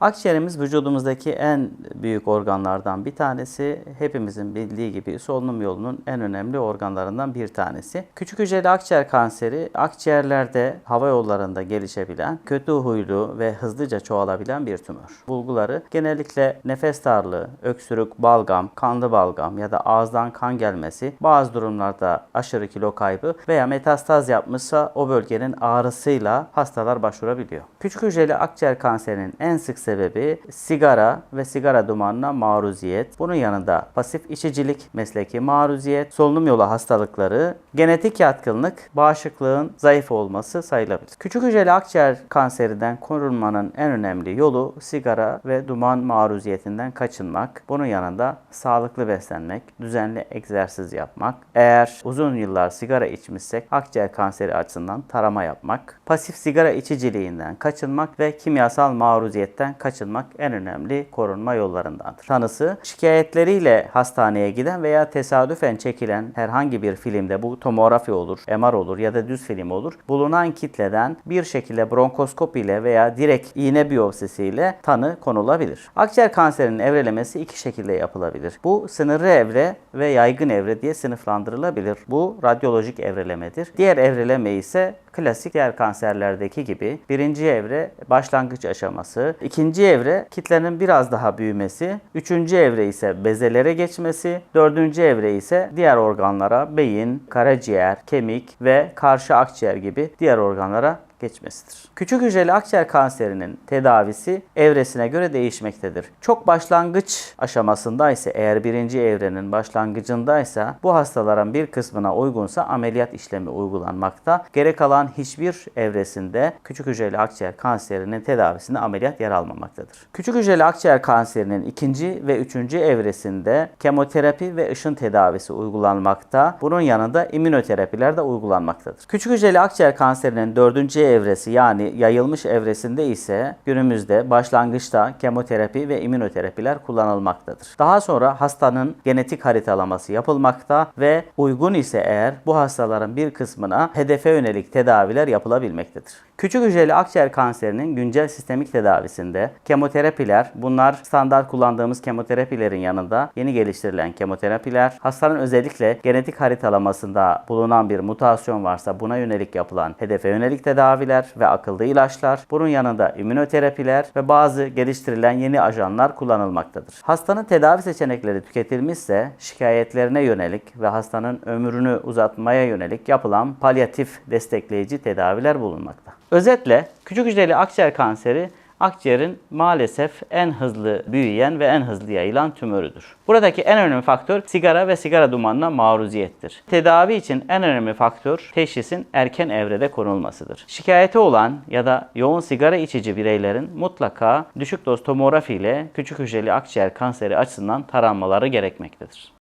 Akciğerimiz vücudumuzdaki en büyük organlardan bir tanesi. Hepimizin bildiği gibi solunum yolunun en önemli organlarından bir tanesi. Küçük hücreli akciğer kanseri akciğerlerde hava yollarında gelişebilen, kötü huylu ve hızlıca çoğalabilen bir tümör. Bulguları genellikle nefes darlığı, öksürük, balgam, kanlı balgam ya da ağızdan kan gelmesi, bazı durumlarda aşırı kilo kaybı veya metastaz yapmışsa o bölgenin ağrısıyla hastalar başvurabiliyor. Küçük hücreli akciğer kanserinin en sık sebebi sigara ve sigara dumanına maruziyet. Bunun yanında pasif içicilik, mesleki maruziyet, solunum yolu hastalıkları, genetik yatkınlık, bağışıklığın zayıf olması sayılabilir. Küçük hücreli akciğer kanserinden korunmanın en önemli yolu sigara ve duman maruziyetinden kaçınmak. Bunun yanında sağlıklı beslenmek, düzenli egzersiz yapmak. Eğer uzun yıllar sigara içmişsek akciğer kanseri açısından tarama yapmak. Pasif sigara içiciliğinden kaçınmak ve kimyasal maruziyetten kaçınmak en önemli korunma yollarındandır. Tanısı şikayetleriyle hastaneye giden veya tesadüfen çekilen herhangi bir filmde bu tomografi olur, MR olur ya da düz film olur. Bulunan kitleden bir şekilde bronkoskop ile veya direkt iğne biyopsisiyle tanı konulabilir. Akciğer kanserinin evrelemesi iki şekilde yapılabilir. Bu sınırlı evre ve yaygın evre diye sınıflandırılabilir. Bu radyolojik evrelemedir. Diğer evreleme ise klasik diğer kanserlerdeki gibi birinci evre başlangıç aşaması, ikinci evre kitlenin biraz daha büyümesi, üçüncü evre ise bezelere geçmesi, dördüncü evre ise diğer organlara beyin, karaciğer, kemik ve karşı akciğer gibi diğer organlara geçmesidir. Küçük hücreli akciğer kanserinin tedavisi evresine göre değişmektedir. Çok başlangıç aşamasında ise eğer birinci evrenin başlangıcındaysa bu hastaların bir kısmına uygunsa ameliyat işlemi uygulanmakta. Geri kalan hiçbir evresinde küçük hücreli akciğer kanserinin tedavisinde ameliyat yer almamaktadır. Küçük hücreli akciğer kanserinin ikinci ve üçüncü evresinde kemoterapi ve ışın tedavisi uygulanmakta. Bunun yanında immünoterapiler de uygulanmaktadır. Küçük hücreli akciğer kanserinin dördüncü evresi yani yayılmış evresinde ise günümüzde başlangıçta kemoterapi ve immünoterapiler kullanılmaktadır. Daha sonra hastanın genetik haritalaması yapılmakta ve uygun ise eğer bu hastaların bir kısmına hedefe yönelik tedaviler yapılabilmektedir. Küçük hücreli akciğer kanserinin güncel sistemik tedavisinde kemoterapiler, bunlar standart kullandığımız kemoterapilerin yanında yeni geliştirilen kemoterapiler, hastanın özellikle genetik haritalamasında bulunan bir mutasyon varsa buna yönelik yapılan hedefe yönelik tedaviler ve akıllı ilaçlar, bunun yanında immünoterapiler ve bazı geliştirilen yeni ajanlar kullanılmaktadır. Hastanın tedavi seçenekleri tüketilmişse şikayetlerine yönelik ve hastanın ömrünü uzatmaya yönelik yapılan palyatif destekleyici tedaviler bulunmakta. Özetle küçük hücreli akciğer kanseri akciğerin maalesef en hızlı büyüyen ve en hızlı yayılan tümörüdür. Buradaki en önemli faktör sigara ve sigara dumanına maruziyettir. Tedavi için en önemli faktör teşhisin erken evrede konulmasıdır. Şikayeti olan ya da yoğun sigara içici bireylerin mutlaka düşük doz tomografi ile küçük hücreli akciğer kanseri açısından taranmaları gerekmektedir.